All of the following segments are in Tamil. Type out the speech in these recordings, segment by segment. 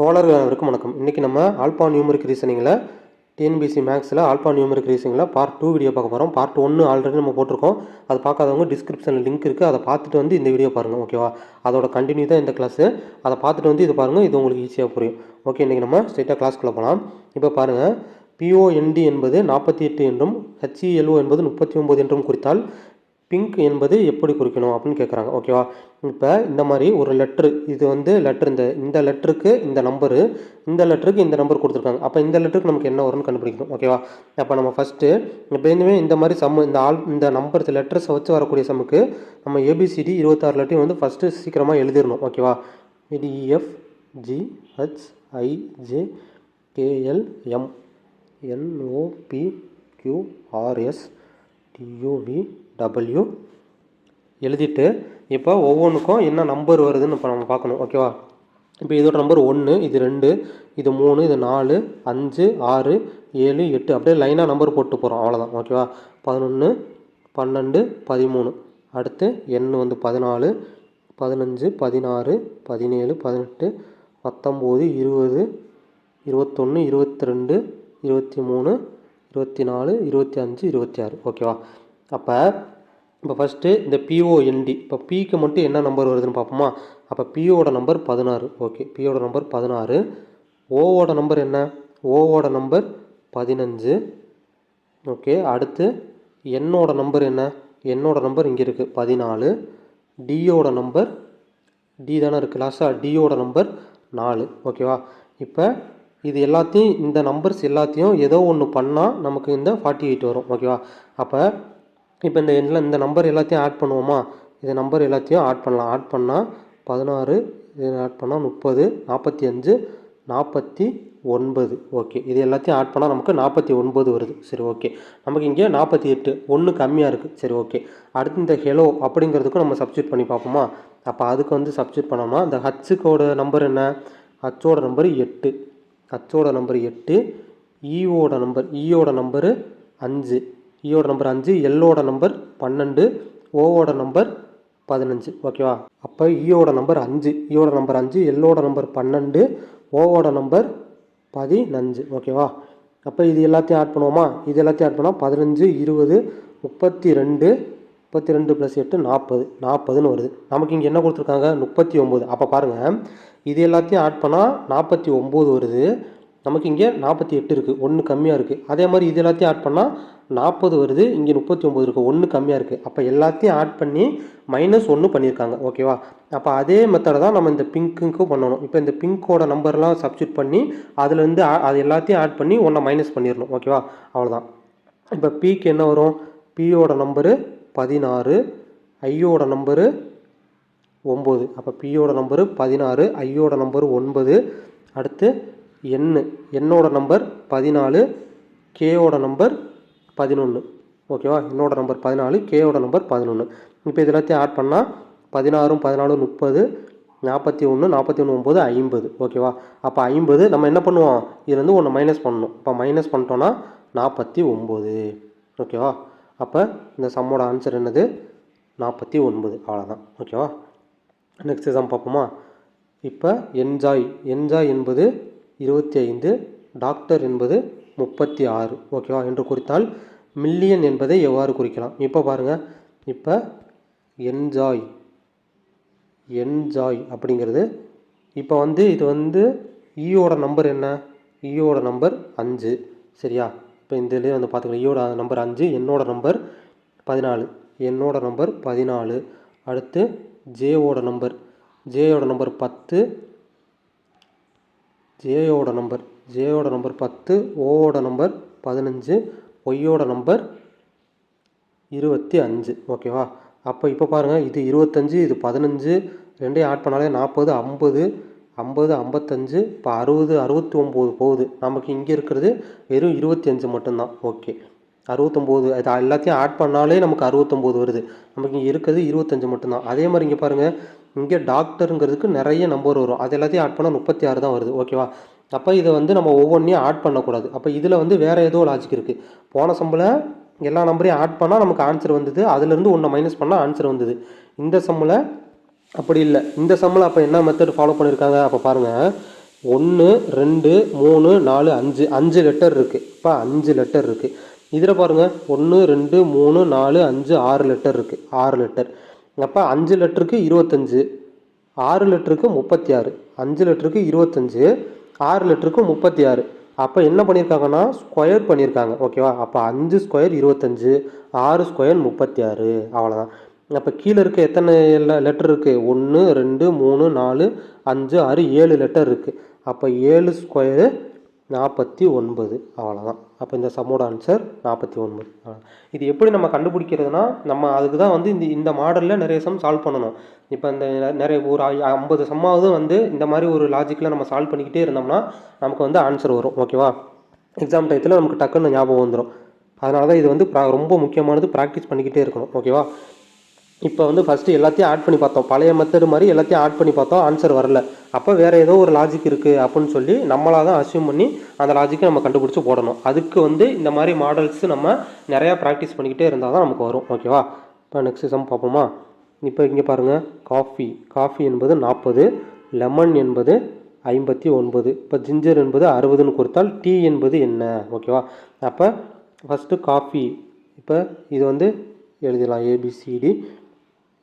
தோழர்கள் அனைவருக்கும் வணக்கம். இன்றைக்கி நம்ம ஆல்பா நியூமரிக் ரீசனிங்கில் டிஎன்பிசி மேக்ஸில் ஆல்பா நியூமரிக் ரீசனிங்கில் பார்ட் டூ வீடியோ பார்க்க போகிறோம் பார்ட் ஒன்று ஆல்ரெடி நம்ம போட்டிருக்கோம். அது பார்க்காதவங்க டிஸ்கிரிப்ஷனில் லிங்க் இருக்குது அதை பார்த்துட்டு வந்து இந்த வீடியோ பாருங்கள் ஓகேவா அதோட கண்டினியூ தான் இந்த கிளாஸு அதை பார்த்துட்டு வந்து இது பாருங்கள் இது உங்களுக்கு ஈஸியாக புரியும். ஓகே இன்றைக்கி நம்ம ஸ்ட்ரெயிட்டாக கிளாஸ்க்குள்ளே போகலாம் இப்போ பாருங்கள் பிஓஎன்டி என்பது நாற்பத்தி எட்டு என்றும் ஹெச்இஎல்ஓ என்பது முப்பத்தி ஒம்பது என்றும் குறித்தால் பிங்க் என்பது எப்படி குறிக்கணும் அப்படின்னு கேட்குறாங்க ஓகேவா இப்போ இந்த மாதிரி ஒரு லெட்ரு இது வந்து லெட்ரு இந்த இந்த லெட்டருக்கு இந்த நம்பரு இந்த லெட்டருக்கு இந்த நம்பர் கொடுத்துருக்காங்க. அப்போ இந்த லெட்டருக்கு நமக்கு என்ன வரும்னு கண்டுபிடிக்கணும். ஓகேவா அப்போ நம்ம ஃபஸ்ட்டு இப்போ இனிமே இந்த மாதிரி சம் இந்த ஆல் இந்த நம்பர் லெட்டர்ஸை வச்சு வரக்கூடிய சம்முக்கு நம்ம ஏபிசிடி இருபத்தாறு லெட்டையும் வந்து ஃபஸ்ட்டு சீக்கிரமாக எழுதிடணும். ஓகேவா இது E F G H I J K L M N O P Q R S T U V W எழுதிட்டு இப்போ ஒவ்வொன்றுக்கும் என்ன நம்பர் வருதுன்னு இப்போ நம்ம பார்க்கணும் ஓகேவா இப்போ இதோட நம்பர் ஒன்று இது ரெண்டு இது மூணு இது நாலு அஞ்சு ஆறு ஏழு எட்டு அப்படியே லைனாக நம்பர் போட்டு போகிறோம் அவ்வளோதான் ஓகேவா பதினொன்று பன்னெண்டு பதிமூணு. அடுத்து எண் வந்து பதினாலு பதினஞ்சு பதினாறு பதினேழு பதினெட்டு பத்தொம்போது இருபது இருபத்தொன்று இருபத்தி ரெண்டு இருபத்தி மூணு இருபத்தி நாலு இருபத்தி அஞ்சு இருபத்தி ஆறு ஓகேவா அப்போ இப்போ ஃபஸ்ட்டு இந்த பிஓஎன்டி இப்போ பிக்கு மட்டும் என்ன நம்பர் வருதுன்னு பார்ப்போமா? அப்போ பிஓட நம்பர் பதினாறு. ஓகே பிஓட நம்பர் பதினாறு. ஓவோட நம்பர் என்ன? ஓவோட நம்பர் பதினஞ்சு. ஓகே அடுத்து என்னோட நம்பர் என்ன? என்னோட நம்பர் இங்கே இருக்குது பதினாலு. டியோட நம்பர் டி தானே இருக்குது லாஸ்ட்டாக டியோட நம்பர் நாலு. ஓகேவா இப்போ இது எல்லாத்தையும் இந்த நம்பர்ஸ் எல்லாத்தையும் ஏதோ ஒன்று பண்ணால் நமக்கு இந்த ஃபார்ட்டி எயிட் வரும் ஓகேவா அப்போ இப்போ இந்த எண்ணில் இந்த நம்பர் எல்லாத்தையும் ஆட் பண்ணுவோமா? இந்த நம்பர் எல்லாத்தையும் ஆட் பண்ணலாம். ஆட் பண்ணால் பதினாறு இது ஆட் பண்ணால் முப்பது நாற்பத்தி அஞ்சு நாற்பத்தி ஒன்பது. ஓகே இது எல்லாத்தையும் ஆட் பண்ணால் நமக்கு நாற்பத்தி ஒன்பது வருது. சரி ஓகே நமக்கு இங்கே நாற்பத்தி எட்டு ஒன்று கம்மியாக இருக்குது சரி ஓகே அடுத்து இந்த ஹெலோ அப்படிங்கிறதுக்கும் நம்ம சப்ஸ்டியூட் பண்ணி பார்ப்போமா? அப்போ அதுக்கு வந்து சப்ஸ்டியூட் பண்ணோம்னா இந்த ஹச்சுக்கோட நம்பர் என்ன? ஹச்சோட நம்பர் எட்டு. ஹச்சோட நம்பர் எட்டு ஈவோட நம்பர் ஈயோட நம்பரு அஞ்சு. E ஈயோட நம்பர் அஞ்சு எல்லோட நம்பர் பன்னெண்டு ஓவோட நம்பர் பதினஞ்சு. ஓகேவா அப்போ ஈயோட நம்பர் அஞ்சு e ஈயோட நம்பர் அஞ்சு எல்லோட நம்பர் பன்னெண்டு ஓவோட நம்பர் பதினஞ்சு. ஓகேவா அப்போ இது எல்லாத்தையும் ஆட் பண்ணுவோமா? இது எல்லாத்தையும் ஆட் பண்ணால் பதினஞ்சு இருபது முப்பத்தி ரெண்டு முப்பத்தி ரெண்டு ப்ளஸ் எட்டு நாற்பது. நாற்பதுன்னு வருது. நமக்கு இங்கே என்ன கொடுத்துருக்காங்க? முப்பத்தி ஒம்பது அப்போ பாருங்கள் இது எல்லாத்தையும் ஆட் பண்ணால் நாற்பத்தி ஒம்பது வருது. நமக்கு இங்கே நாற்பத்தி எட்டு இருக்குது ஒன்று கம்மியாக இருக்குது அதே மாதிரி இது எல்லாத்தையும் ஆட் பண்ணால் நாற்பது வருது இங்கே முப்பத்தி ஒம்பது இருக்குது ஒன்று கம்மியாக இருக்குது அப்போ எல்லாத்தையும் ஆட் பண்ணி மைனஸ் ஒன்று பண்ணியிருக்காங்க ஓகேவா அப்போ அதே மெத்தடை தான் நம்ம இந்த பிங்க்குக்கும் பண்ணணும். இப்போ இந்த பிங்க்கோட நம்பர்லாம் சப்ஸ்டியூட் பண்ணி அதுலேருந்து அது எல்லாத்தையும் ஆட் பண்ணி ஒன்றை மைனஸ் பண்ணிடணும் ஓகேவா அவ்வளோதான் இப்போ பிக்கு என்ன வரும்? பியோட நம்பரு பதினாறு ஐயோட நம்பரு ஒம்பது அப்போ பியோட நம்பரு பதினாறு ஐயோட நம்பரு ஒன்பது. அடுத்து எண்ணு என்னோட நம்பர் பதினாலு கேயோட நம்பர் பதினொன்று ஓகேவா? என்னோட நம்பர் பதினாலு கேயோட நம்பர் பதினொன்று இப்போ இது எல்லாத்தையும் ஆட் பண்ணால் பதினாறும் பதினாலும் முப்பது நாற்பத்தி ஒன்று நாற்பத்தி ஒன்று ஒம்பது ஐம்பது. ஓகேவா? அப்போ ஐம்பது நம்ம என்ன பண்ணுவோம்? இதுலேருந்து ஒன்று மைனஸ் பண்ணணும். இப்போ மைனஸ் பண்ணிட்டோன்னா நாற்பத்தி ஒம்பது ஓகேவா? அப்போ இந்த சம்மோட ஆன்சர் என்னது? நாற்பத்தி ஒன்பது. அவ்வளோதான் ஓகேவா? நெக்ஸ்ட் எக்ஸாம் பார்ப்போமா? இப்போ என்ஜாய் என்ஜாய் என்பது இருபத்தி ஐந்து டாக்டர் என்பது முப்பத்தி ஆறு. ஓகேவா? என்று குறித்தால் மில்லியன் என்பதை எவ்வாறு குறிக்கலாம்? இப்போ பாருங்கள் இப்போ என்ஜாய் என்ஜாய் அப்படிங்கிறது இப்போ வந்து இது வந்து e ஈயோட நம்பர் என்ன? E ஈயோட நம்பர் அஞ்சு. சரியா? இப்போ இந்த இதுலேயே வந்து பார்த்துக்கலாம் ஈயோட e நம்பர் அஞ்சு என்னோட நம்பர் பதினாலு. என்னோட நம்பர் பதினாலு. அடுத்து ஜேவோட நம்பர் ஜேயோட நம்பர் பத்து. ஜேயோட நம்பர் ஜேயோட நம்பர் பத்து. ஓவோட நம்பர் பதினஞ்சு. ஒய்யோட நம்பர் இருபத்தி அஞ்சு. ஓகேவா அப்போ இப்போ பாருங்கள் இது இருபத்தஞ்சு இது பதினஞ்சு ரெண்டையும் ஆட் பண்ணாலே நாற்பது ஐம்பது ஐம்பது ஐம்பத்தஞ்சு இப்போ அறுபது அறுபத்தி ஒம்பது போகுது. நமக்கு இங்கே இருக்கிறது வெறும் இருபத்தி அஞ்சு மட்டும்தான். ஓகே அறுபத்தொம்போது அது எல்லாத்தையும் ஆட் பண்ணாலே நமக்கு அறுபத்தொம்போது வருது. நமக்கு இங்கே இருக்கிறது இருபத்தஞ்சு மட்டும்தான். அதே மாதிரி இங்கே பாருங்கள் இங்கே டாக்டருங்கிறதுக்கு நிறைய நம்பர் வரும். அது எல்லாத்தையும் ஆட் பண்ணால் முப்பத்தி ஆறு தான் வருது. ஓகேவா அப்போ இதை வந்து நம்ம ஒவ்வொன்றையும் ஆட் பண்ணக்கூடாது. அப்போ இதில் வந்து வேறு ஏதோ லாஜிக் இருக்குது போன சம்பில் எல்லா நம்பரையும் ஆட் பண்ணால் நமக்கு ஆன்சர் வந்தது. அதுலேருந்து ஒன்றை மைனஸ் பண்ணால் ஆன்சர் வந்தது. இந்த சம்மில் அப்படி இல்லை. இந்த சம்மில் அப்போ என்ன மெத்தட் ஃபாலோ பண்ணியிருக்காங்க அப்போ பாருங்கள் ஒன்று ரெண்டு மூணு நாலு அஞ்சு. அஞ்சு லெட்டர் இருக்குது இப்போ அஞ்சு லெட்டர் இருக்குது இதில் பாருங்கள் ஒன்று ரெண்டு மூணு நாலு அஞ்சு ஆறு லெட்டர் இருக்குது ஆறு லெட்டர் அப்போ அஞ்சு லெட்டருக்கு இருபத்தஞ்சு. ஆறு லிட்டருக்கு முப்பத்தி ஆறு. அஞ்சு லிட்டருக்கு இருபத்தஞ்சு. ஆறு லிட்டருக்கு முப்பத்தி ஆறு. அப்போ என்ன பண்ணியிருக்காங்கன்னா ஸ்கொயர் பண்ணியிருக்காங்க ஓகேவா அப்போ அஞ்சு ஸ்கொயர் இருபத்தஞ்சு ஆறு ஸ்கொயர் முப்பத்தி ஆறு. அவ்வளோதான் அப்போ கீழே இருக்க எத்தனை லெட்டர் இருக்குது ஒன்று ரெண்டு மூணு நாலு அஞ்சு ஆறு ஏழு லெட்டர் இருக்குது அப்போ ஏழு ஸ்கொயரு நாற்பத்தி ஒன்பது. அவ்வளோதான் அப்போ இந்த சம்மோட ஆன்சர் நாற்பத்தி ஒன்பது. இது எப்படி நம்ம கண்டுபிடிக்கிறதுனா நம்ம அதுக்கு தான் வந்து இந்த இந்த மாடலில் நிறைய சம் சால்வ் பண்ணணும். இப்போ இந்த நிறைய ஒரு ஐம்பது சம்மாவது வந்து இந்த மாதிரி ஒரு லாஜிக்கில் நம்ம சால்வ் பண்ணிக்கிட்டே இருந்தோம்னா நமக்கு வந்து ஆன்சர் வரும். ஓகேவா எக்ஸாம் டயத்தில் நமக்கு டக்குன்னு ஞாபகம் வந்துடும் அதனால தான் இது வந்து ப்ரா- ரொம்ப முக்கியமானது ப்ராக்டிஸ் பண்ணிக்கிட்டே இருக்கணும். ஓகேவா இப்போ வந்து ஃபஸ்ட்டு எல்லாத்தையும் ஆட் பண்ணி பார்த்தோம். பழைய மெத்தடு மாதிரி எல்லாத்தையும் ஆட் பண்ணி பார்த்தோம். ஆன்சர் வரல. அப்போ வேறு ஏதோ ஒரு லாஜிக் இருக்குது அப்படின்னு சொல்லி நம்மளாக தான் அசியூம் பண்ணி அந்த லாஜிக்கை நம்ம கண்டுபிடிச்சி போடணும். அதுக்கு வந்து இந்த மாதிரி மாடல்ஸ் நம்ம நிறையா ப்ராக்டிஸ் பண்ணிக்கிட்டே இருந்தால் தான் நமக்கு வரும். ஓகேவா இப்போ நெக்ஸ்ட் சம் பார்ப்போமா? இப்போ இங்கே பாருங்கள் காஃபி காஃபி என்பது நாற்பது லெமன் என்பது ஐம்பத்தி ஒன்பது. இப்போ ஜிஞ்சர் என்பது அறுபதுன்னு கொடுத்தால் டீ என்பது என்ன? ஓகேவா அப்போ ஃபஸ்ட்டு காஃபி இப்போ இது வந்து எழுதிடலாம். A B C D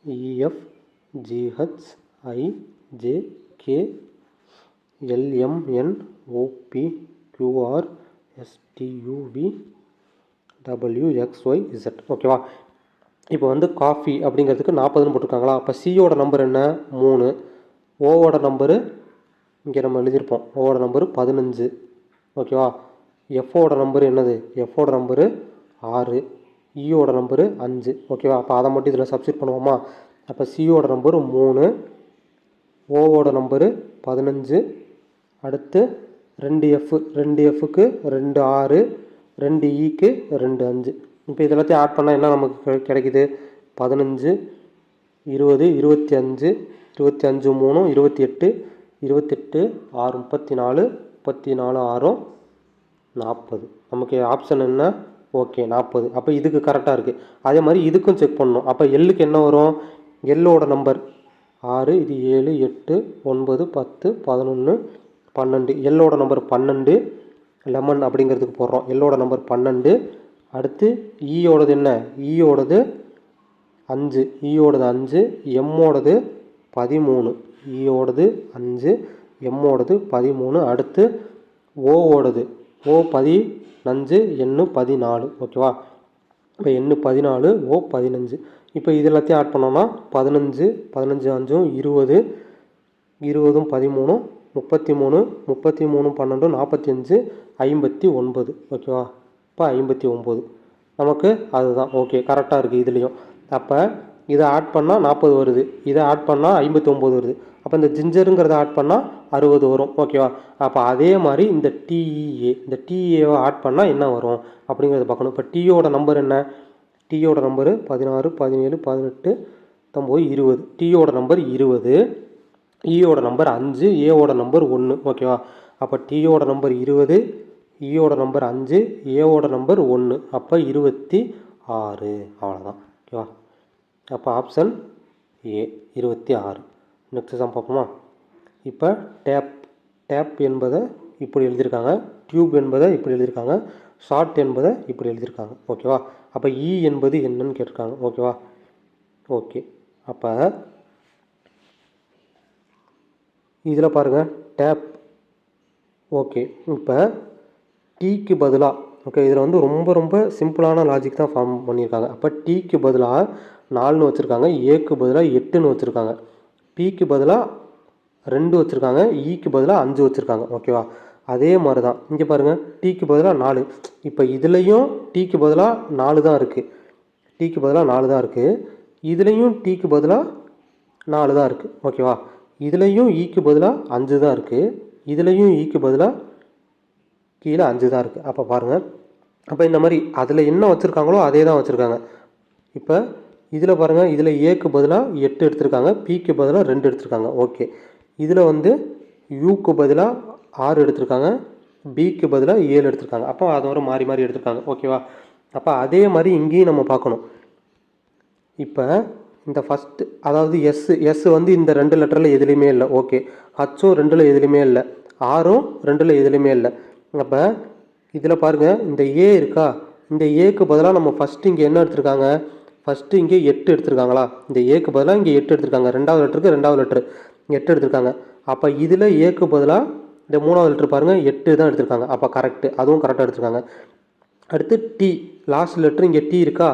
E F G H I J K L M N O P Q R S T U V W X Y Z ஓகேவா இப்போ வந்து காஃபி அப்படிங்கிறதுக்கு நாற்பதுன்னு போட்டிருக்காங்களா? அப்போ சியோட நம்பர் என்ன? மூணு. ஓவோட நம்பரு இங்கே நம்ம எழுதியிருப்போம். ஓவோட நம்பரு பதினஞ்சு. ஓகேவா எஃப்ஓட நம்பர் என்னது? எஃப்ஓட நம்பரு ஆறு. இயோட நம்பரு அஞ்சு. ஓகேவா அப்போ அதை மட்டும் இதில் சப்ஸ்டிட் பண்ணுவோமா? அப்போ சியோட நம்பரு மூணு ஓவோட நம்பரு பதினஞ்சு அடுத்து ரெண்டு எஃப் ரெண்டு எஃப்க்கு ரெண்டு ஆறு ரெண்டு e இக்கு ரெண்டு அஞ்சு. இப்போ இதெல்லாத்தையும் ஆட் பண்ணால் என்ன நமக்கு கிடை- கிடைக்குது? பதினஞ்சு இருபது இருபத்தி அஞ்சு இருபத்தி அஞ்சு மூணு இருபத்தி எட்டு இருபத்தெட்டு ஆறு முப்பத்தி நாலு முப்பத்தி நாலு ஆறும் நாற்பது. நமக்கு ஆப்ஷன் என்ன? ஓகே நாற்பது. அப்போ இதுக்கு கரெக்டாக இருக்குது அதே மாதிரி இதுக்கும் செக் பண்ணணும். அப்போ எல்லுக்கு என்ன வரும்? எல்லோட நம்பர் ஆறு இது ஏழு எட்டு ஒன்பது பத்து பதினொன்று பன்னெண்டு. எல்லோட நம்பர் பன்னெண்டு லெமன் அப்படிங்கிறதுக்கு போடுறோம். எல்லோட நம்பர் பன்னெண்டு. அடுத்து ஈயோடது என்ன? ஈயோடது அஞ்சு. ஈயோடது அஞ்சு எம்மோடது பதிமூணு. ஈயோடது அஞ்சு எம்மோடது பதிமூணு. அடுத்து ஓவோடது ஓ பதினஞ்சு எண்ணு பதினாலு. ஓகேவா? இப்போ எண்ணு பதினாலு ஓ பதினஞ்சு. இப்போ இது எல்லாத்தையும் ஆட் பண்ணோம்னா பதினஞ்சு பதினஞ்சு அஞ்சும் இருபது இருபதும் பதிமூணும் முப்பத்தி மூணு முப்பத்தி மூணு பன்னெண்டு நாற்பத்தி அஞ்சு ஐம்பத்தி ஒன்பது. ஓகேவா? இப்போ ஐம்பத்தி ஒம்பது நமக்கு அதுதான். ஓகே கரெக்டாக இருக்குது இதுலேயும். அப்போ இதை ஆட் பண்ணால் நாற்பது வருது. இதை ஆட் பண்ணால் ஐம்பத்தி ஒம்பது வருது. அப்போ இந்த ஜிஞ்சருங்கிறத ஆட் பண்ணால் அறுபது வரும் ஓகேவா அப்போ அதே மாதிரி இந்த டிஇஏ இந்த டிஏவை ஆட் பண்ணால் என்ன வரும்? அப்படிங்கிறத பார்க்கணும். இப்போ டீயோட நம்பர் என்ன? டீயோட நம்பரு பதினாறு பதினேழு பதினெட்டு பத்தொம்போது இருபது. டீயோட நம்பர் இருபது இயோட நம்பர் அஞ்சு ஏவோட நம்பர் ஒன்று ஓகேவா அப்போ டீயோட நம்பர் இருபது இயோட நம்பர் அஞ்சு ஏவோட நம்பர் ஒன்று அப்போ இருபத்தி ஆறு. அவ்வளோதான் ஓகேவா அப்போ ஆப்ஷன் ஏ இருபத்தி ஆறு. நெக்ஸ்ட் சம் பார்ப்போமா? இப்போ டேப் டேப் என்பதை இப்படி எழுதியிருக்காங்க. டியூப் என்பதை இப்படி எழுதியிருக்காங்க. ஷார்ட் என்பதை இப்படி எழுதியிருக்காங்க. ஓகேவா அப்போ இ e என்பது என்னன்னு கேட்டிருக்காங்க. ஓகேவா ஓகே அப்போ இதில் பாருங்கள் டேப் ஓகே இப்போ டீக்கு பதிலாக ஓகே இதில் வந்து ரொம்ப ரொம்ப சிம்பிளான லாஜிக் தான் ஃபார்ம் பண்ணியிருக்காங்க. அப்போ டீக்கு பதிலாக நாலுன்னு வச்சுருக்காங்க. ஏக்கு பதிலாக எட்டுன்னு வச்சுருக்காங்க. பிக்கு பதிலாக ரெண்டு வச்சுருக்காங்க ஈக்கு e பதிலாக அஞ்சு வச்சுருக்காங்க ஓகேவா அதே மாதிரி தான் இங்கே பாருங்கள் டீக்கு பதிலாக நாலு. இப்போ இதுலேயும் டீக்கு பதிலாக நாலு தான் இருக்குது டீக்கு பதிலாக நாலு தான் இருக்குது இதுலேயும் டீக்கு பதிலாக நாலு தான் இருக்குது ஓகேவா இதுலேயும் ஈக்கு e பதிலாக அஞ்சு தான் இருக்குது இதுலேயும் ஈக்கு e பதிலாக கீழே அஞ்சு தான் இருக்குது அப்போ பாருங்கள் அப்போ இந்த மாதிரி அதில் என்ன வச்சுருக்காங்களோ அதே தான் வச்சுருக்காங்க. இப்போ இதில் பாருங்கள் இதில் ஏக்கு பதிலாக எட்டு எடுத்திருக்காங்க பிக்கு பதிலாக ரெண்டு எடுத்திருக்காங்க. ஓகே இதில் வந்து யூக்கு பதிலாக ஆறு எடுத்திருக்காங்க பிக்கு பதிலாக ஏழு எடுத்திருக்காங்க. அப்போ அதோட மாறி மாறி எடுத்திருக்காங்க. ஓகேவா அப்போ அதே மாதிரி இங்கேயும் நம்ம பார்க்கணும். இப்போ இந்த ஃபஸ்ட்டு அதாவது எஸ் எஸ் வந்து இந்த ரெண்டு லெட்டரில் எதுலேயுமே இல்லை. ஓகே ஹச்சும் ரெண்டில் எதுலேயுமே இல்லை. ஆறும் ரெண்டில் எதுலேயுமே இல்லை. அப்போ இதில் பாருங்கள் இந்த ஏ இருக்கா? இந்த ஏக்கு பதிலாக நம்ம ஃபஸ்ட்டு இங்கே என்ன எடுத்திருக்காங்க? ஃபஸ்ட்டு இங்கே எட்டு எடுத்திருக்காங்களா? இந்த ஏக்கு பதிலாக இங்கே எட்டு எடுத்திருக்காங்க. ரெண்டாவது லெட்டருக்கு ரெண்டாவது லெட்ரு எட்டு எடுத்திருக்காங்க. அப்போ இதில் ஏக்கு பதிலாக இந்த மூணாவது லெட்ரு பாருங்கள் எட்டு தான் எடுத்திருக்காங்க. அப்போ கரெக்டு அதுவும் கரெக்டாக எடுத்திருக்காங்க. அடுத்து டி லாஸ்ட் லெட்ரு இங்கே டி இருக்கா?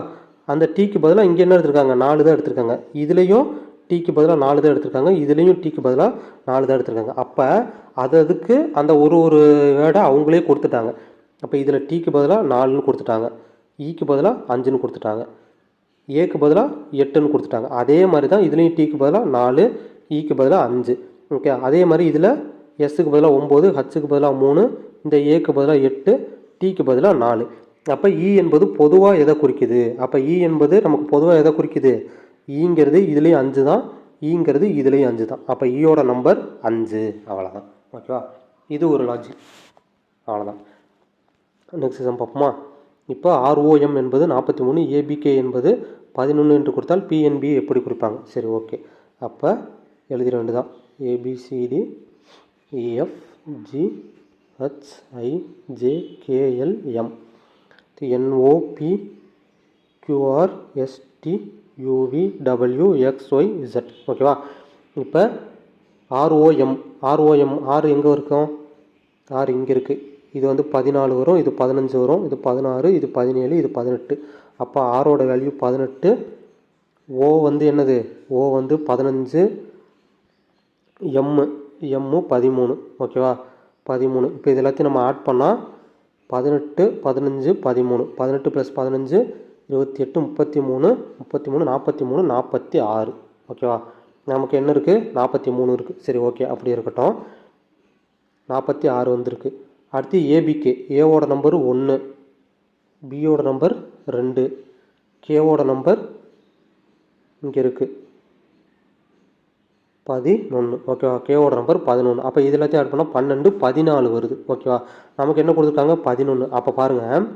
அந்த டீக்கு பதிலாக இங்கே என்ன எடுத்திருக்காங்க? நாலு தான் எடுத்திருக்காங்க. இதுலேயும் டீக்கு பதிலாக நாலு தான் எடுத்திருக்காங்க. இதுலேயும் டீக்கு பதிலாக நாலு தான் எடுத்திருக்காங்க. அப்போ அது அதுக்கு அந்த ஒரு ஒரு வேர்டை அவங்களே கொடுத்துட்டாங்க. அப்போ இதில் டீக்கு பதிலாக நாலுன்னு கொடுத்துட்டாங்க. E ஈக்கு பதிலாக அஞ்சுன்னு கொடுத்துட்டாங்க. ஏக்கு பதிலாக எட்டுன்னு கொடுத்துட்டாங்க. அதே மாதிரி தான் இதுலேயும் டீக்கு பதிலாக நாலு e ஈக்கு பதிலாக அஞ்சு. ஓகே அதே மாதிரி இதில் எஸ்ஸுக்கு பதிலாக ஒம்பது ஹச்சுக்கு பதிலாக மூணு இந்த ஏக்கு பதிலாக எட்டு டீக்கு பதிலாக நாலு. அப்போ இ e என்பது பொதுவாக எதை குறிக்குது? அப்போ இ e என்பது நமக்கு பொதுவாக எதை குறிக்குது? ஈங்கிறது இதுலேயும் அஞ்சு தான் ஈங்கிறது இதுலேயும் அஞ்சு தான் அப்போ ஈயோட நம்பர் அஞ்சு. அவ்வளோதான் ஓகேவா இது ஒரு லாஜிக் அவ்வளோதான் நெக்ஸ்ட் சம் பார்ப்போமா? இப்போ ஆர்ஓஎம் என்பது நாற்பத்தி மூணு ஏபிகே என்பது பதினொன்று என்று கொடுத்தால் பிஎன்பி எப்படி குறிப்பாங்க? சரி ஓகே அப்போ எழுதிட வேண்டியதான் A B C D E F G H I J K L M N O P Q R S T U V W X Y Z ஓகேவா இப்போ ஆர்ஓஎம் ஆர்ஓஎம் ஆர் எங்கே இருக்கும் ஆர் இங்கே இருக்குது இது வந்து பதினாலு வரும் இது பதினஞ்சு வரும் இது பதினாறு இது பதினேழு இது பதினெட்டு. அப்போ ஆரோட வேல்யூ பதினெட்டு. ஓ வந்து என்னது? ஓ வந்து பதினஞ்சு. எம்மு எம்மு பதிமூணு. ஓகேவா பதிமூணு. இப்போ இது எல்லாத்தையும் நம்ம ஆட் பண்ணால் பதினெட்டு பதினஞ்சு பதிமூணு. பதினெட்டு ப்ளஸ் பதினஞ்சு இருபத்தி எட்டு முப்பத்தி மூணு முப்பத்தி மூணு நாற்பத்தி மூணு நாற்பத்தி ஆறு. ஓகேவா நமக்கு என்ன இருக்குது நாற்பத்தி மூணு இருக்குது சரி ஓகே அப்படி இருக்கட்டும். நாற்பத்தி ஆறு வந்திருக்கு. அடுத்து ஏபிகே ஏவோட நம்பர் ஒன்று பியோட நம்பர் ரெண்டு. கேவோட நம்பர் இங்கே இருக்குது பதினொன்று ஓகேவா கேவோட நம்பர் பதினொன்று அப்போ இது எல்லாத்தையும் ஆட் பண்ணால் பன்னெண்டு பதினாலு வருது. ஓகேவா நமக்கு என்ன கொடுத்துருக்காங்க? பதினொன்று அப்போ பாருங்கள்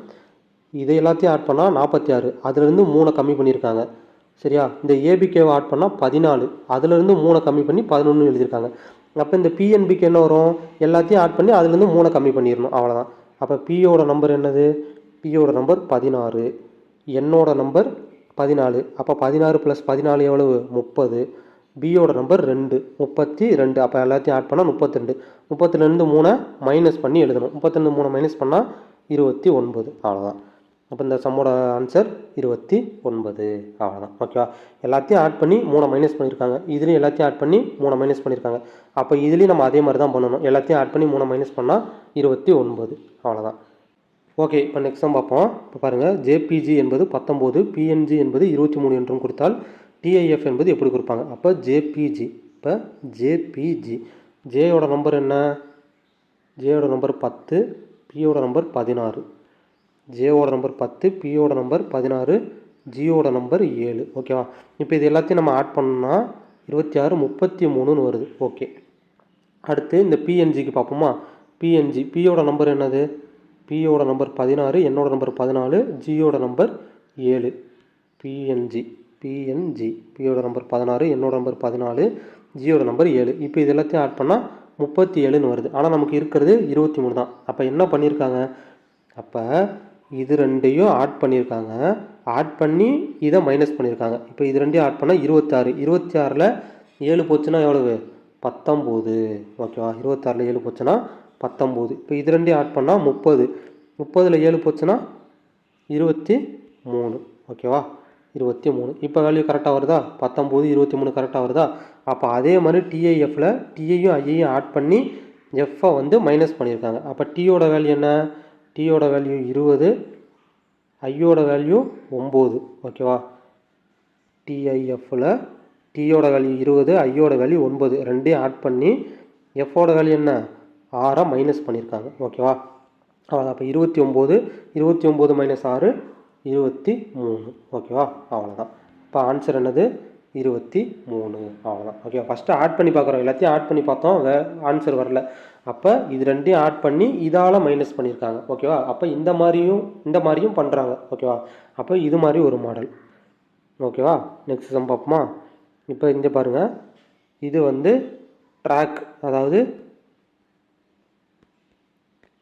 இதை எல்லாத்தையும் ஆட் பண்ணால் நாற்பத்தி ஆறு. அதுலேருந்து மூணை கம்மி பண்ணியிருக்காங்க. சரியா? இந்த ஏபிகேவை ஆட் பண்ணால் பதினாலு. அதுலேருந்து மூணை கம்மி பண்ணி பதினொன்று எழுதியிருக்காங்க. அப்போ இந்த பிஎன்பிக்கு என்ன வரும்? எல்லாத்தையும் ஆட் பண்ணி அதுலேருந்து மூணை கம்மி பண்ணிடணும். அவ்வளோதான் அப்போ பியோட நம்பர் என்னது? பியோட நம்பர் பதினாறு. என்னோட நம்பர் பதினாலு. அப்போ பதினாறு ப்ளஸ் பதினாலு எவ்வளவு? முப்பது. பியோட நம்பர் ரெண்டு. முப்பத்தி ரெண்டு. அப்போ எல்லாத்தையும் ஆட் பண்ணால் முப்பத்தி ரெண்டு. முப்பத்தி ரெண்டு மூணை மைனஸ் பண்ணி எழுதணும். முப்பத்தி ரெண்டு மூணை மைனஸ் பண்ணால் இருபத்தி ஒன்பது. அவ்வளோதான் அப்போ இந்த சம்மோட ஆன்சர் இருபத்தி ஒன்பது. அவ்வளோதான் ஓகேவா எல்லாத்தையும் ஆட் பண்ணி மூணை மைனஸ் பண்ணியிருக்காங்க. இதுலேயும் எல்லாத்தையும் ஆட் பண்ணி மூணை மைனஸ் பண்ணியிருக்காங்க. அப்போ இதுலேயும் நம்ம அதே மாதிரி தான் பண்ணணும். எல்லாத்தையும் ஆட் பண்ணி மூணு மைனஸ் பண்ணால் இருபத்தி ஒன்பது. அவ்வளோதான் ஓகே இப்போ நெக்ஸ்ட் பார்ப்போம். இப்போ பாருங்கள் ஜேபிஜி என்பது பத்தொம்போது பிஎன்ஜி என்பது இருபத்தி மூணு என்றும் கொடுத்தால் டிஐஎஃப் என்பது எப்படி கொடுப்பாங்க? அப்போ ஜேபிஜி இப்போ ஜேபிஜி ஜேயோட நம்பர் என்ன? ஜேயோட நம்பர் பத்து பியோட நம்பர் பதினாறு. ஜேவோட நம்பர் பத்து பியோட நம்பர் பதினாறு ஜியோட நம்பர் ஏழு ஓகேவா இப்போ இது எல்லாத்தையும் நம்ம ஆட் பண்ணால் இருபத்தி ஆறு முப்பத்தி மூணுன்னு வருது ஓகே அடுத்து இந்த பிஎன்ஜிக்கு பார்ப்போமா பிஎன்ஜி பியோட நம்பர் என்னது பியோட நம்பர் பதினாறு என்னோட நம்பர் பதினாலு ஜியோட நம்பர் ஏழு P N G P N G பியோட நம்பர் பதினாறு என்னோட நம்பர் பதினாலு ஜியோட நம்பர் ஏழு இப்போ இது எல்லாத்தையும் ஆட் பண்ணால் முப்பத்தி ஏழுன்னு வருது ஆனால் நமக்கு இருக்கிறது இருபத்தி மூணு தான் அப்போ என்ன பண்ணியிருக்காங்க அப்போ இது ரெண்டையும் ஆட் பண்ணியிருக்காங்க. ஆட் பண்ணி இதை மைனஸ் பண்ணியிருக்காங்க. இப்போ இது ரெண்டையும் ஆட் பண்ணால் இருபத்தாறு. இருபத்தி ஆறில் ஏழு போச்சுன்னா எவ்வளவு? பத்தொம்போது. ஓகேவா இருபத்தாறில் ஏழு போச்சுன்னா பத்தொம்போது. இப்போ இது ரெண்டையும் ஆட் பண்ணால் முப்பது. முப்பதில் ஏழு போச்சுன்னா இருபத்தி மூணு ஓகேவா இருபத்தி மூணு இப்போ வேல்யூ கரெக்டாக வருதா? பத்தொம்போது இருபத்தி மூணு கரெக்டாக வருதா? அப்போ அதே மாதிரி டிஐஎஃப்பில் டிஐயும் ஐயையும் ஆட் பண்ணி எஃப்பை வந்து மைனஸ் பண்ணியிருக்காங்க. அப்போ டீயோட வேல்யூ என்ன? டீயோட வேல்யூ இருபது ஐயோட வேல்யூ ஒம்பது ஓகேவா டிஐஎஃப்பில் டீயோட வேல்யூ இருபது ஐயோட வேல்யூ ஒன்பது ரெண்டையும் ஆட் பண்ணி எஃப்போட வேல்யூ என்ன? ஆறாக மைனஸ் பண்ணியிருக்காங்க ஓகேவா அவ்வளோ அப்போ இருபத்தி ஒம்பது இருபத்தி ஒம்பது மைனஸ் ஆறு இருபத்தி மூணு ஓகேவா அவ்வளோதான் இப்போ ஆன்சர் என்னது? இருபத்தி மூணு. அவ்வளோதான் ஓகே ஃபஸ்ட்டு ஆட் பண்ணி பார்க்குறோம். எல்லாத்தையும் ஆட் பண்ணி பார்த்தோம். வே ஆன்சர் வரல. அப்போ இது ரெண்டையும் ஆட் பண்ணி இதால் மைனஸ் பண்ணியிருக்காங்க. ஓகேவா அப்போ இந்த மாதிரியும் இந்த மாதிரியும் பண்ணுறாங்க ஓகேவா அப்போ இது மாதிரி ஒரு மாடல் ஓகேவா நெக்ஸ்ட் சம் பார்ப்போமா? இப்போ இங்கே பாருங்கள் இது வந்து ட்ராக் அதாவது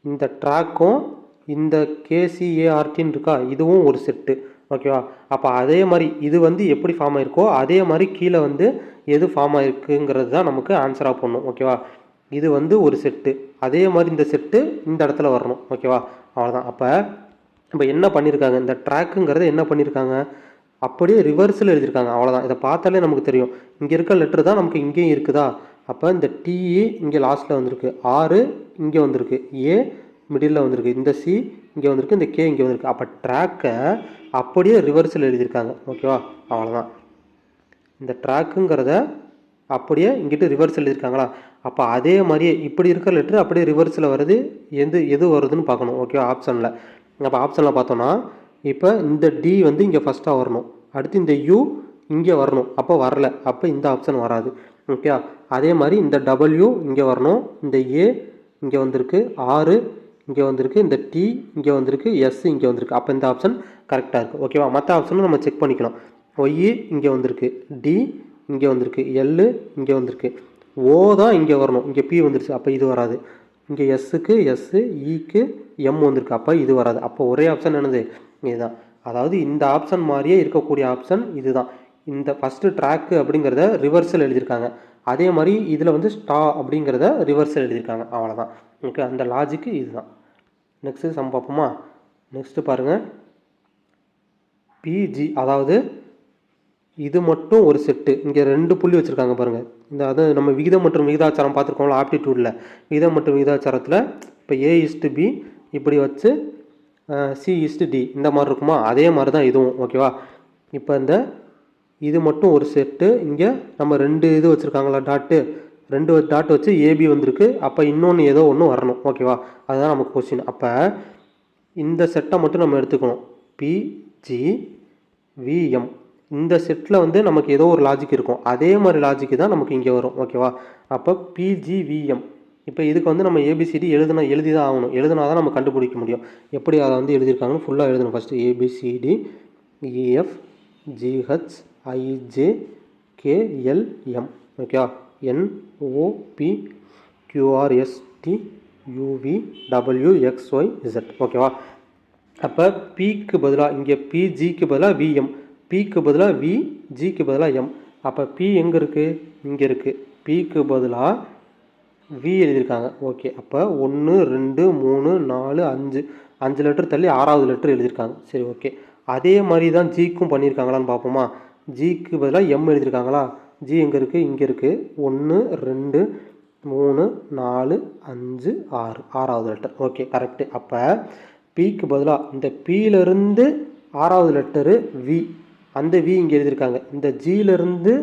இந்த ட்ராக்கும் இந்த கேசிஏஆர்டின்னு இருக்கா? இதுவும் ஒரு செட்டு ஓகேவா? அப்போ அதே மாதிரி இது வந்து எப்படி ஃபார்ம் ஆயிருக்கோ அதே மாதிரி கீழே வந்து எது ஃபார்ம் ஆயிருக்குங்கிறது தான் நமக்கு ஆன்சராக போடணும் ஓகேவா? இது வந்து ஒரு செட்டு அதே மாதிரி இந்த செட்டு இந்த இடத்துல வரணும் ஓகேவா? அவ்வளோதான் அப்போ இப்போ என்ன பண்ணியிருக்காங்க இந்த ட்ராக்குங்கிறத என்ன பண்ணியிருக்காங்க அப்படியே ரிவர்ஸில் எழுதியிருக்காங்க அவ்வளோதான் இதை பார்த்தாலே நமக்கு தெரியும். இங்கே இருக்க லெட்டர் தான் நமக்கு இங்கேயும் இருக்குதா? அப்போ இந்த டிஇ e இங்கே லாஸ்ட்டில் வந்திருக்கு. ஆறு இங்கே வந்திருக்கு. ஏ மிடில் வந்திருக்கு. இந்த சி இங்கே வந்திருக்கு. இந்த கே இங்கே வந்திருக்கு. அப்போ ட்ராக்கை அப்படியே ரிவர்ஸில் எழுதியிருக்காங்க. ஓகேவா அவ்வளோதான் இந்த ட்ராக்குங்கிறத அப்படியே இங்கிட்டு ரிவர்ஸ் எழுதியிருக்காங்களா? அப்போ அதே மாதிரியே இப்படி இருக்க லெட்ரு அப்படியே ரிவர்ஸில் வருது. எது எது வருதுன்னு பார்க்கணும். ஓகேவா ஆப்ஷனில் அப்போ ஆப்ஷனில் பார்த்தோன்னா இப்போ இந்த டி வந்து இங்கே ஃபஸ்ட்டாக வரணும். அடுத்து இந்த யூ இங்கே வரணும். அப்போ வரல. அப்போ இந்த ஆப்ஷன் வராது. ஓகே அதே மாதிரி இந்த டபுள்யூ இங்கே வரணும். இந்த ஏ இங்கே வந்திருக்கு. ஆறு இங்கே வந்திருக்கு இந்த டி இங்கே வந்திருக்கு எஸ் இங்கே வந்திருக்கு. அப்போ இந்த ஆப்ஷன் கரெக்டாக இருக்குது ஓகேவா மற்ற ஆப்ஷனும் நம்ம செக் பண்ணிக்கலாம் ஒய் இங்கே வந்திருக்கு. டி இங்கே வந்திருக்கு. எல்லு இங்கே வந்திருக்கு. ஓ தான் இங்கே வரணும். இங்கே பி வந்துருச்சு. அப்போ இது வராது. இங்கே எஸ்ஸுக்கு எஸ்ஸு இக்கு e எம் வந்திருக்கு. அப்போ இது வராது. அப்போ ஒரே ஆப்ஷன் என்னது? இதுதான். அதாவது இந்த ஆப்ஷன் மாதிரியே இருக்கக்கூடிய ஆப்ஷன் இதுதான். இந்த ஃபஸ்ட்டு ட்ராக்கு அப்படிங்கிறத ரிவர்ஸில் எழுதியிருக்காங்க. அதே மாதிரி இதில் வந்து ஸ்டா அப்படிங்கிறத ரிவர்ஸில் எழுதியிருக்காங்க. அவ்வளோதான் ஓகே அந்த லாஜிக்கு இதுதான். நெக்ஸ்ட்டு சம் பார்ப்போமா? நெக்ஸ்ட்டு பாருங்கள் பிஜி அதாவது இது மட்டும் ஒரு செட்டு இங்கே ரெண்டு புள்ளி வச்சுருக்காங்க பாருங்கள் இந்த அது நம்ம விகிதம் மற்றும் விகிதாச்சாரம் பார்த்துருக்கோம்ல ஆப்டிடியூடில் விகிதம் மற்றும் விகிதாச்சாரத்தில் இப்போ ஏ இஸ்டு பி இப்படி வச்சு சி இஸ்டு டி இந்த மாதிரி இருக்குமா? அதே மாதிரி தான் இதுவும் ஓகேவா இப்போ இந்த இது மட்டும் ஒரு செட்டு இங்கே நம்ம ரெண்டு இது வச்சுருக்காங்களா டாட்டு ரெண்டு டாட் வச்சு ஏபி வந்திருக்கு. அப்போ இன்னொன்று ஏதோ ஒன்று வரணும். ஓகேவா அதுதான் நமக்கு கொஸ்டின் அப்போ இந்த செட்டை மட்டும் நம்ம எடுத்துக்கணும். பிஜி விஎம் இந்த செட்டில் வந்து நமக்கு ஏதோ ஒரு லாஜிக் இருக்கும். அதே மாதிரி லாஜிக் தான் நமக்கு இங்கே வரும். ஓகேவா அப்போ பிஜிவிஎம் இப்போ இதுக்கு வந்து நம்ம ஏபிசிடி எழுதுனா எழுதி தான் ஆகணும். எழுதுனா தான் நம்ம கண்டுபிடிக்க முடியும். எப்படி அதை வந்து எழுதியிருக்காங்கன்னு ஃபுல்லாக எழுதணும் first A B C D E F G H I J K L M ஓகேவா N O P Q R S T U V W X Y Z ஓகேவா அப்போ பிக்கு பதிலாக இங்கே பிஜிக்கு பதிலாக விஎம் பிக்கு பதிலாக வி ஜிக்கு பதிலாக எம் அப்போ பி எங்கே இருக்குது இங்கே இருக்குது பிக்கு பதிலாக வி எழுதியிருக்காங்க. ஓகே அப்போ ஒன்று ரெண்டு மூணு நாலு அஞ்சு. அஞ்சு லெட்டர் தள்ளி ஆறாவது லெட்டர் எழுதியிருக்காங்க. சரி ஓகே அதே மாதிரி தான் ஜிக்கும் பண்ணியிருக்காங்களான்னு பார்ப்போமா? ஜிக்கு பதிலாக எம் எழுதியிருக்காங்களா? ஜி எங்கே இருக்குது இங்கே இருக்குது ஒன்று ரெண்டு மூணு நாலு அஞ்சு ஆறு. ஆறாவது லெட்டர் ஓகே கரெக்டு அப்போ பிக்கு பதிலாக இந்த பியிலருந்து ஆறாவது லெட்டரு வி அந்த வி இங்கே எழுதியிருக்காங்க. இந்த ஜியிலேருந்து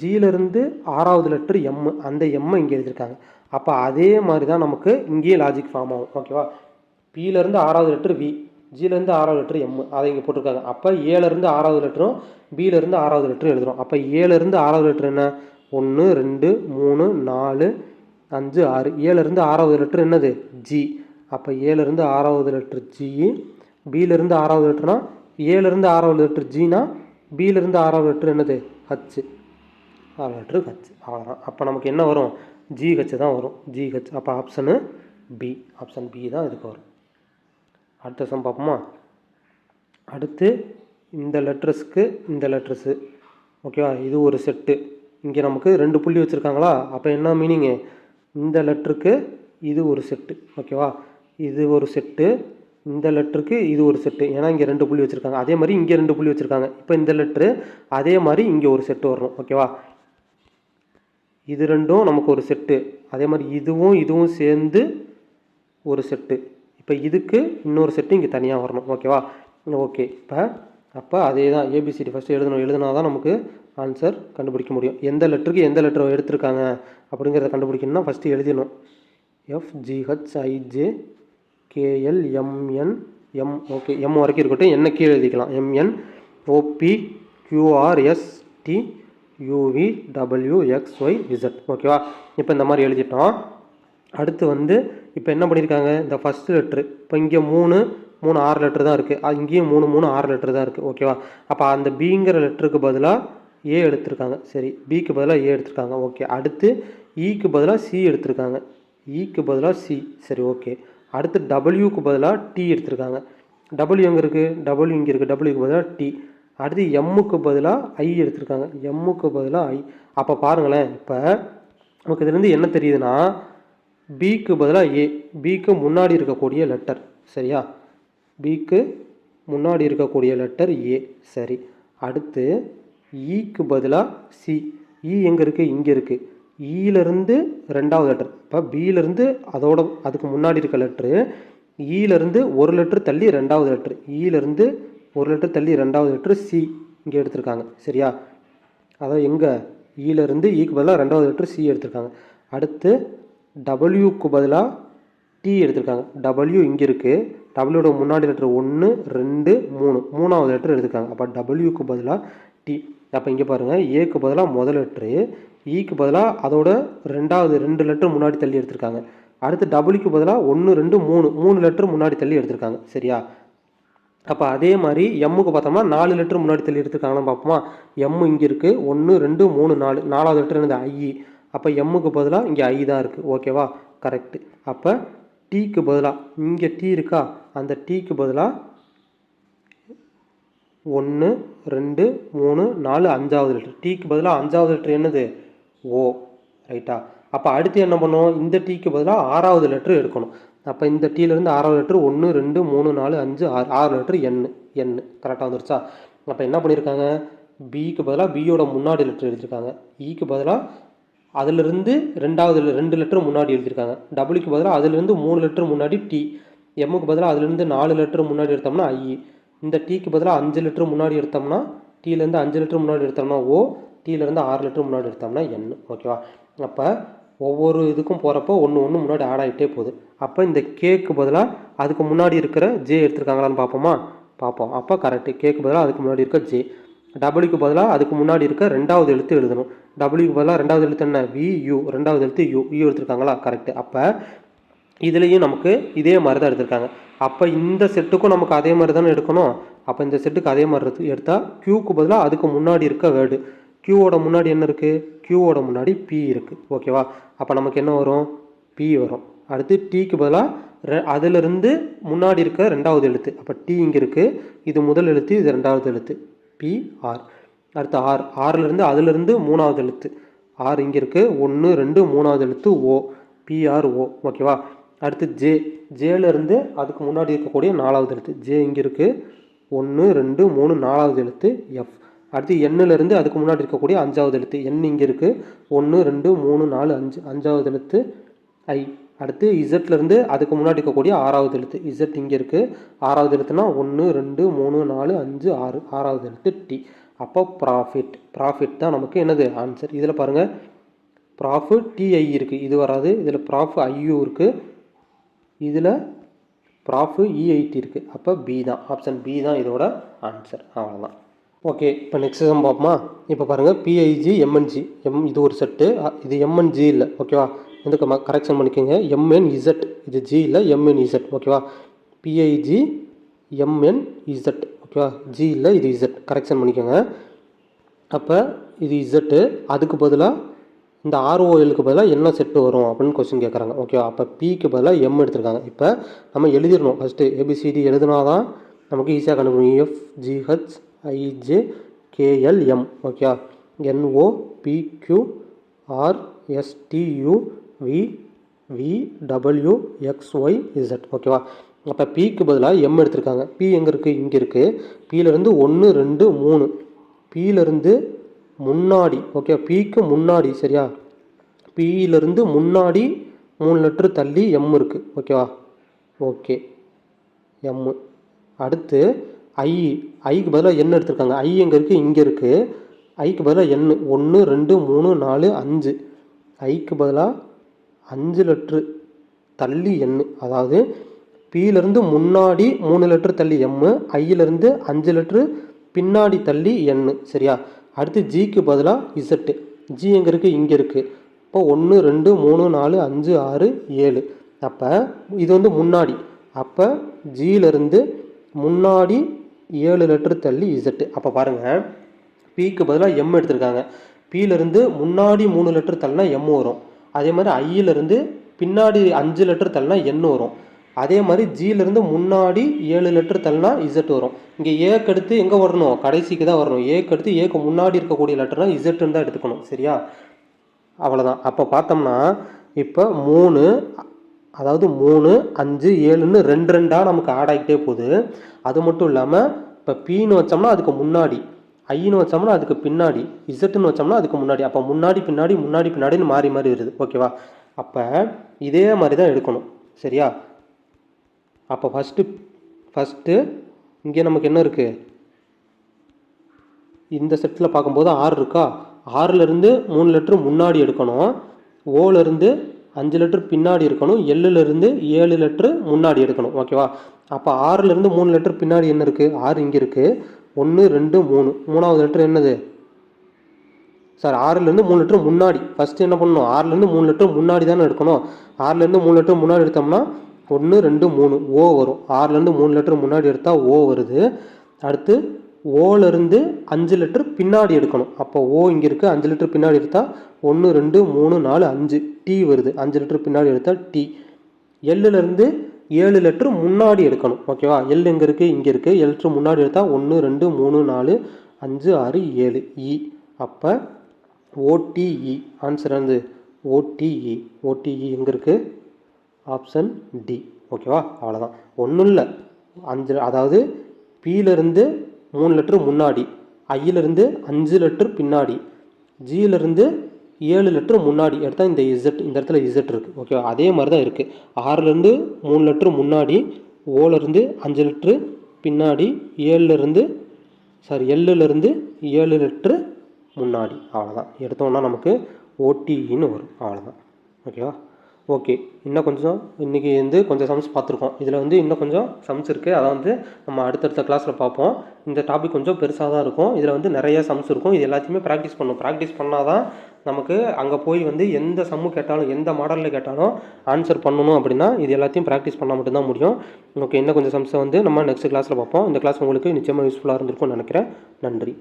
ஜியிலேருந்து ஆறாவது லெட்டர் எம்மு அந்த எம்மை இங்கே எழுதியிருக்காங்க. அப்போ அதே மாதிரி தான் நமக்கு இங்கேயே லாஜிக் ஃபார்ம் ஆகும். ஓகேவா பியிலேருந்து ஆறாவது லெட்டர் வி ஜிலேருந்து ஆறாவது லெட்ரு எம் அதை இங்கே போட்டிருக்காங்க அப்போ ஏலேருந்து ஆறாவது லெட்டரும் பியிலேருந்து ஆறாவது லெட்டரும் எழுதுகிறோம் அப்போ ஏலேருந்து ஆறாவது லெட்டர் என்ன ஒன்று ரெண்டு மூணு நாலு அஞ்சு ஆறு ஏலேருந்து ஆறாவது லெட்டர் என்னது ஜி அப்போ ஏலேருந்து ஆறாவது லெட்டர் ஜி பியிலேருந்து ஆறாவது லெட்டர்னா ஏலேருந்து ஆறாவது லெட்டர் ஜினா பியிலேருந்து ஆறாவது லெட்டர் என்னது ஹச்சு ஆறாவது லெட்டர் ஹச் அவ்வளோதான் அப்போ நமக்கு என்ன வரும் ஜிஹெச் தான் வரும் ஜிஹெச் அப்போ ஆப்ஷனு பி ஆப்ஷன் பி தான் இதுக்கு வரும் அடுத்த சம் பார்ப்போமா? அடுத்து இந்த லெட்டர்ஸ்க்கு இந்த லெட்டர்ஸு ஓகேவா இது ஒரு செட்டு இங்கே நமக்கு ரெண்டு புள்ளி வச்சுருக்காங்களா? அப்போ என்ன மீனிங்கு இந்த லெட்டருக்கு இது ஒரு செட்டு ஓகேவா இது ஒரு செட்டு இந்த லெட்டருக்கு இது ஒரு செட்டு ஏன்னா இங்கே ரெண்டு புள்ளி வச்சுருக்காங்க. அதே மாதிரி இங்கே ரெண்டு புள்ளி வச்சுருக்காங்க. இப்போ இந்த லெட்ரு அதே மாதிரி இங்கே ஒரு செட்டு வரணும். ஓகேவா இது ரெண்டும் நமக்கு ஒரு செட்டு அதே மாதிரி இதுவும் இதுவும் சேர்ந்து ஒரு செட்டு இப்போ இதுக்கு இன்னொரு செட்டு இங்கே தனியாக வரணும். ஓகேவா ஓகே இப்போ அப்போ அதே தான் ஏபிசிடி ஃபஸ்ட்டு எழுதணும். எழுதுனா தான் நமக்கு ஆன்சர் கண்டுபிடிக்க முடியும். எந்த லெட்டருக்கு எந்த லெட்டர் எடுத்திருக்காங்க அப்படிங்கிறத கண்டுபிடிக்கணும்னா first எழுதிடணும். F G H I J K L M N M okay M வரைக்கும் இருக்கட்டும். என்ன கீழே எழுதிக்கலாம்? M N O P Q R S T U V W X Y Z ஓகேவா இப்போ இந்த மாதிரி எழுதிட்டோம். அடுத்து வந்து இப்போ என்ன பண்ணியிருக்காங்க? இந்த ஃபஸ்ட் லெட்ரு இப்போ இங்கே மூணு மூணு ஆறு லெட்ரு தான் இருக்குது இங்கேயும் மூணு மூணு ஆறு லெட்ரு தான் இருக்குது ஓகேவா அப்போ அந்த பிங்கிற லெட்டருக்கு பதிலாக ஏ எடுத்திருக்காங்க. சரி பிக்கு பதிலாக ஏ எடுத்திருக்காங்க. ஓகே அடுத்து e ஈக்கு பதிலாக சி எடுத்திருக்காங்க. E ஈக்கு பதிலாக சி சரி ஓகே அடுத்து டபிள்யூக்கு பதிலாக டி எடுத்திருக்காங்க. டபிள்யூ எங்கே இருக்குது டபிள்யூ இங்கே இருக்குது டபிள்யூக்கு பதிலாக டி அடுத்து எம்முக்கு பதிலாக ஐ எடுத்திருக்காங்க. எம்முக்கு பதிலாக ஐ அப்போ பாருங்களேன் இப்போ நமக்கு இதுலேருந்து என்ன தெரியுதுன்னா பிக்கு பதிலாக ஏ பிக்கு முன்னாடி இருக்கக்கூடிய லெட்டர் சரியா? பிக்கு முன்னாடி இருக்கக்கூடிய லெட்டர் ஏ சரி. அடுத்து ஈக்கு பதிலாக சி இ e எங்கே இருக்குது இங்கே இருக்குது ஈலேருந்து e ரெண்டாவது லெட்டர் இப்போ பியிலேருந்து அதோட அதுக்கு முன்னாடி இருக்க e லெட்ரு ஈலேருந்து ஒரு லெட்டர் தள்ளி ரெண்டாவது லெட்ரு ஈலேருந்து ஒரு லெட்டர் தள்ளி ரெண்டாவது லெட்ரு சி இங்கே எடுத்திருக்காங்க. சரியா? அதாவது எங்கே? ஈலேருந்து ஈக்கு பதிலாக ரெண்டாவது லெட்ரு சி எடுத்திருக்காங்க. அடுத்து டபிள்யூக்கு பதிலாக டி எடுத்திருக்காங்க. டபிள்யூ இங்கே இருக்குது டபிள்யூட முன்னாடி லெட்டர் ஒன்று ரெண்டு மூணு. மூணாவது லெட்டர் எடுத்திருக்காங்க. அப்போ டபிள்யூக்கு பதிலாக டி அப்போ இங்கே பாருங்கள் ஏக்கு பதிலாக முதல் லெட்ரு ஈக்கு e பதிலாக அதோட ரெண்டாவது ரெண்டு லெட்டர் முன்னாடி தள்ளி எடுத்திருக்காங்க. அடுத்து டபுள்யூக்கு பதிலாக ஒன்று ரெண்டு மூணு. மூணு லெட்டர் முன்னாடி தள்ளி எடுத்திருக்காங்க. சரியா? அப்போ அதே மாதிரி எம்முக்கு பார்த்தோம்னா நாலு லெட்டர் முன்னாடி தள்ளி எடுத்துருக்காங்கன்னு பார்ப்போமா? எம் இங்கே இருக்குது ஒன்று ரெண்டு மூணு நாலு. நாலாவது லெட்டர் என்னது? ஐஇ அப்போ எம்முக்கு பதிலாக இங்கே ஐ தான் இருக்குது ஓகேவா கரெக்டு அப்போ டீக்கு பதிலாக இங்கே டீ இருக்கா? அந்த டீக்கு பதிலாக ஒன்று ரெண்டு மூணு நாலு அஞ்சாவது லிட்டர் டீக்கு பதிலாக அஞ்சாவது லிட்டர் என்னது? ஓ ரைட்டா அப்போ அடுத்து என்ன பண்ணுவோம்? இந்த டீக்கு பதிலாக ஆறாவது லிட்டர் எடுக்கணும். அப்போ இந்த டீலேருந்து ஆறாவது லிட்டர் ஒன்று ரெண்டு மூணு நாலு அஞ்சு ஆறு ஆறு லிட்டர் எண்ணு எண்ணு கரெக்டாக வந்துருச்சா? அப்போ என்ன பண்ணியிருக்காங்க பிக்கு பதிலாக பியோட முன்னாடி லிட்டர் எழுதியிருக்காங்க ஈக்கு e பதிலாக அதிலிருந்து ரெண்டாவது ரெண்டு லெட்டர் முன்னாடி எழுதியிருக்காங்க. டபுள்யூக்கு பதிலாக அதிலிருந்து மூணு லெட்டர் முன்னாடி டி எம்முக்கு பதிலாக அதிலிருந்து நாலு லெட்டர் முன்னாடி எடுத்தோம்னா ஐ இந்த டீக்கு பதிலாக அஞ்சு லிட்டர் முன்னாடி எடுத்தோம்னா டீலேருந்து அஞ்சு லிட்டர் முன்னாடி எடுத்தோம்னா ஓ டீலேருந்து ஆறு லிட்டர் முன்னாடி எடுத்தோம்னா என் ஓகேவா அப்போ ஒவ்வொரு இதுக்கும் போகிறப்போ ஒன்று ஒன்று முன்னாடி ஆட் ஆகிட்டே போகுது. அப்போ இந்த கேக்கு பதிலாக அதுக்கு முன்னாடி இருக்கிற ஜே எடுத்திருக்காங்களான்னு பார்ப்போமா? பார்ப்போம். அப்போ கரெக்டு கேக்கு பதிலாக அதுக்கு முன்னாடி இருக்க ஜே டபுள்யூக்கு பதிலாக அதுக்கு முன்னாடி இருக்க ரெண்டாவது எழுத்து எழுதணும். டபுள்யூக்கு பதிலாக ரெண்டாவது எழுத்து என்ன? வி யூ ரெண்டாவது எழுத்து யூ யூ எடுத்திருக்காங்களா? கரெக்டு அப்போ இதுலேயும் நமக்கு இதே மாதிரி தான் எடுத்திருக்காங்க. அப்போ இந்த செட்டுக்கும் நமக்கு அதே மாதிரி தானே எடுக்கணும்? அப்போ இந்த செட்டுக்கு அதே மாதிரி எடுத்தால் க்யூக்கு பதிலாக அதுக்கு முன்னாடி இருக்க வேர்டு க்யூவோட முன்னாடி என்ன இருக்குது க்யூவோட முன்னாடி பி இருக்குது ஓகேவா அப்போ நமக்கு என்ன வரும்? பி வரும். அடுத்து டீக்கு பதிலாக ரெ அதிலிருந்து முன்னாடி இருக்க ரெண்டாவது எழுத்து. அப்போ டி இங்கே இருக்குது இது முதல் எழுத்து இது ரெண்டாவது எழுத்து. பிஆர் அடுத்து ஆர். ஆறிலிருந்து அதிலிருந்து மூணாவது எழுத்து. ஆர் இங்கே இருக்குது ஒன்று ரெண்டு மூணாவது எழுத்து ஓ. பிஆர்ஓ ஓகேவா? அடுத்து ஜே. ஜேலேருந்து அதுக்கு முன்னாடி இருக்கக்கூடிய நாலாவது எழுத்து. ஜே இங்கே இருக்குது ஒன்று ரெண்டு மூணு நாலாவது எழுத்து எஃப். அடுத்து எண்ணிலேருந்து அதுக்கு முன்னாடி இருக்கக்கூடிய அஞ்சாவது எழுத்து. எண் இங்கே இருக்குது ஒன்று ரெண்டு மூணு நாலு அஞ்சு. அஞ்சாவது எழுத்து ஐ. அடுத்து இசட்லேருந்து அதுக்கு முன்னாடி இருக்கக்கூடிய ஆறாவது எழுத்து. இசட் இங்கே இருக்குது ஆறாவது எழுத்துனா ஒன்று ரெண்டு மூணு நாலு அஞ்சு ஆறு. ஆறாவது எழுத்து டி அப்போ ப்ராஃபிட் ப்ராஃபிட் தான் நமக்கு என்னது? ஆன்சர் இதில் பாருங்கள் ப்ராஃபு டிஐ இருக்குது இது வராது. இதில் ப்ராஃபு ஐயூ இருக்குது இதில் ப்ராஃபு இஐடி இருக்குது அப்போ பி தான். ஆப்ஷன் பி தான் இதோட ஆன்சர் அவ்வளோதான் ஓகே இப்போ நெக்ஸ்ட் சம் பார்ப்போமா? இப்போ பாருங்கள் பிஐஜி எம்என்ஜி எம் இது ஒரு செட்டு இது எம்என்ஜி இல்லை. ஓகேவா வந்து கரெக்ஷன் பண்ணிக்கோங்க. எம்என் இசட் இது ஜி இல்லை எம்என் இசட் ஓகேவா B I G M N Z ஓகேவா ஜி இல்லை இது இசட் கரெக்ஷன் பண்ணிக்கோங்க. அப்போ இது இசட்டு அதுக்கு பதிலாக இந்த ஆர்ஓஎலுக்கு பதிலாக என்ன செட்டு வரும் அப்படின்னு கொஸ்டின் கேட்குறாங்க ஓகேவா அப்போ பிக்கு பதிலாக எம் எடுத்திருக்காங்க. இப்போ நம்ம எழுதிடணும். ஃபஸ்ட்டு ஏபிசிடி எழுதுனா தான் நமக்கு ஈஸியாக கண்டுபிடிக்கும் F G H I J K L M ஓகேவா N O P Q R V V W X Y Z ஓகேவா அப்போ பிக்கு பதிலாக எம் எடுத்திருக்காங்க. பி எங்கே இருக்குது இங்கே இருக்குது பியிலேருந்து ஒன்று ரெண்டு மூணு. பியிலேருந்து முன்னாடி. ஓகே பிக்கு முன்னாடி. சரியா? பியிலேருந்து முன்னாடி மூணு லெட்ரு தள்ளி எம் இருக்குது ஓகேவா ஓகே எம்மு அடுத்து ஐ ஐக்கு பதிலாக எண் எடுத்திருக்காங்க. ஐ எங்கே இருக்குது இங்கே இருக்குது ஐக்கு பதிலாக எண் ஒன்று ரெண்டு மூணு நாலு அஞ்சு. ஐக்கு பதிலாக அஞ்சு லிட்ரு தள்ளி எண்ணு. அதாவது பியிலிருந்து முன்னாடி மூணு லிட்ரு தள்ளி எம்மு ஐயிலேருந்து அஞ்சு லிட்ரு பின்னாடி தள்ளி எண்ணு சரியா? அடுத்து ஜிக்கு பதிலாக இசட்டு ஜி எங்கே இருக்குது இங்கே இருக்குது இப்போ ஒன்று ரெண்டு மூணு நாலு அஞ்சு ஆறு ஏழு. அப்போ இது வந்து முன்னாடி. அப்போ ஜியிலிருந்து முன்னாடி ஏழு லிட்டர் தள்ளி இசட்டு அப்போ பாருங்கள் பிக்கு பதிலாக எம் எடுத்திருக்காங்க. பியிலேருந்து முன்னாடி மூணு லிட்டர் தள்ளினா எம் வரும். அதே மாதிரி ஐயிலேருந்து பின்னாடி அஞ்சு லெட்டர் தள்ளினா என் வரும். அதே மாதிரி ஜியிலேருந்து முன்னாடி ஏழு லெட்டர் தள்ளினா இசட் வரும். இங்கே ஏக்கு அடுத்து எங்கே வரணும்? கடைசிக்கு தான் வரணும். ஏக்கு அடுத்து ஏக்கு முன்னாடி இருக்கக்கூடிய லெட்டர்னா இசட்டுன்னு தான் எடுத்துக்கணும். சரியா? அவ்வளோதான் அப்போ பார்த்தோம்னா இப்போ மூணு அதாவது மூணு அஞ்சு ஏழுன்னு ரெண்டு ரெண்டாக நமக்கு ஆட் ஆகிட்டே போகுது. அது மட்டும் இல்லாமல் இப்போ பீன்னு வச்சோம்னா அதுக்கு முன்னாடி ஐன்னு வச்சோம்னா அதுக்கு பின்னாடி இசட்டுன்னு வச்சோம்னா அதுக்கு முன்னாடி. அப்போ முன்னாடி பின்னாடி முன்னாடி பின்னாடின்னு மாறி மாறி வருது. ஓகேவா அப்போ இதே மாதிரி தான் எடுக்கணும். சரியா? அப்போ ஃபஸ்ட்டு ஃபஸ்ட்டு இங்கே நமக்கு என்ன இருக்குது இந்த செட்டில் பார்க்கும்போது ஆறு இருக்கா? ஆறுலேருந்து மூணு லிட்டரு முன்னாடி எடுக்கணும். ஓலேருந்து அஞ்சு லிட்டர் பின்னாடி இருக்கணும். எல்லுலேருந்து ஏழு லிட்டரு முன்னாடி எடுக்கணும். ஓகேவா அப்போ ஆறுலேருந்து மூணு லிட்டர் பின்னாடி என்ன இருக்குது ஆறு இங்கே இருக்குது ஒன்று ரெண்டு மூணு. மூணாவது லிட்டர் என்னது? சார் ஆறுலேருந்து மூணு லிட்டர் முன்னாடி. ஃபஸ்ட்டு என்ன பண்ணணும்? ஆறுலேருந்து மூணு லிட்டர் முன்னாடி தானே எடுக்கணும். ஆறுலேருந்து மூணு லிட்டர் முன்னாடி எடுத்தோம்னா ஒன்று ரெண்டு மூணு ஓ வரும். ஆறுலேருந்து மூணு லிட்டர் முன்னாடி எடுத்தால் ஓ வருது. அடுத்து ஓலேருந்து அஞ்சு லிட்டர் பின்னாடி எடுக்கணும். அப்போ ஓ இங்கே இருக்குது அஞ்சு லிட்டர் பின்னாடி எடுத்தால் ஒன்று ரெண்டு மூணு நாலு அஞ்சு. டீ வருது. அஞ்சு லிட்டர் பின்னாடி எடுத்தால் டீ எல்லுலேருந்து ஏழு லெட்ரு முன்னாடி எடுக்கணும். ஓகேவா எல் எங்கே இருக்குது இங்கே இருக்குது எல்ட்ரு முன்னாடி எடுத்தால் ஒன்று ரெண்டு மூணு நாலு அஞ்சு ஆறு ஏழு. E. இ அப்போ ஓடிஇ ஆன்சர் வந்து ஓடிஇ ஓடிஇ எங்கே இருக்குது ஆப்ஷன் டி ஓகேவா அவ்வளோதான் ஒன்றும் இல்லை. அஞ்சு அதாவது பியிலிருந்து மூணு லெட்ரு முன்னாடி ஐயிலேருந்து அஞ்சு லெட்ரு பின்னாடி ஜியிலேருந்து ஏழு லிட்டர் முன்னாடி எடுத்தால் இந்த இசட் இந்த இடத்துல இசட் இருக்குது ஓகேவா அதே மாதிரி தான் இருக்குது ஆறுலேருந்து மூணு லிட்டர் முன்னாடி ஓலேருந்து அஞ்சு லிட்ரு பின்னாடி ஏழுலேருந்து சாரி எல்லுலேருந்து ஏழு லிட்ரு முன்னாடி. அவ்வளோதான் எடுத்தோம்னா நமக்கு ஓடிஇன்னு வரும். அவ்வளோதான் ஓகேவா ஓகே இன்னும் கொஞ்சம் இன்றைக்கி வந்து கொஞ்சம் சம்ஸ் பார்த்துருக்கோம். இதில் வந்து இன்னும் கொஞ்சம் சம்ஸ் இருக்குது அதை வந்து நம்ம அடுத்தடுத்த கிளாஸில் பார்ப்போம். இந்த டாபிக் கொஞ்சம் பெருசாக தான் இருக்கும். இதில் வந்து நிறைய சம்ஸ் இருக்கும். இது எல்லாத்தையுமே ப்ராக்டிஸ் பண்ணும். ப்ராக்டிஸ் பண்ணால் தான் நமக்கு அங்கே போய் வந்து எந்த சம்மு கேட்டாலும் எந்த மாடலில் கேட்டாலும் ஆன்சர் பண்ணணும் அப்படின்னா இது எல்லாத்தையும் ப்ராக்டிஸ் பண்ணால் மட்டும்தான் முடியும். ஓகே இன்னும் கொஞ்சம் சம்ஸை வந்து நம்ம நெக்ஸ்ட் கிளாஸில் பார்ப்போம். இந்த கிளாஸ் உங்களுக்கு நிச்சயமாக யூஸ்ஃபுல்லாக இருந்திருக்கும்னு நினைக்கிறேன். நன்றி.